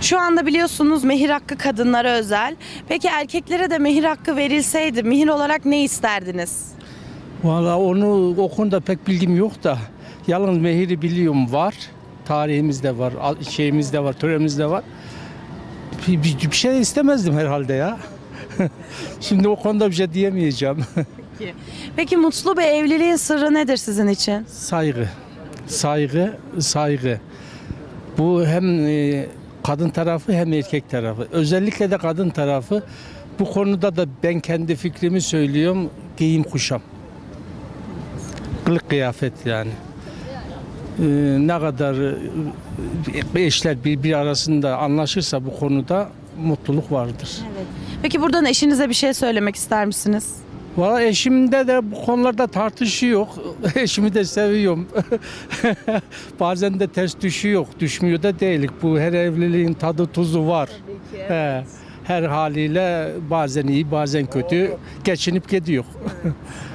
Şu anda biliyorsunuz mehir hakkı kadınlara özel. Peki erkeklere de mehir hakkı verilseydi mehir olarak ne isterdiniz? Valla onu o konuda pek bilgim yok da yalnız mehiri biliyorum var. Tarihimizde var, şeyimizde var, töremizde var. Bir, bir, bir şey istemezdim herhalde ya. Şimdi o konuda bir şey diyemeyeceğim. Peki mutlu bir evliliğin sırrı nedir sizin için? saygı, saygı, saygı. Bu hem e, kadın tarafı hem erkek tarafı. Özellikle de kadın tarafı. Bu konuda da ben kendi fikrimi söylüyorum. Giyim kuşam. Kılık kıyafet yani. Ee, ne kadar e, eşler birbiri arasında anlaşırsa bu konuda mutluluk vardır. Peki buradan eşinize bir şey söylemek ister misiniz? Valla eşimde de bu konularda tartışı yok. Eşimi de seviyorum. Bazen de ters düşüyor. Düşmüyor da değilik. Bu her evliliğin tadı tuzu var. He, her haliyle bazen iyi bazen kötü geçinip gidiyor.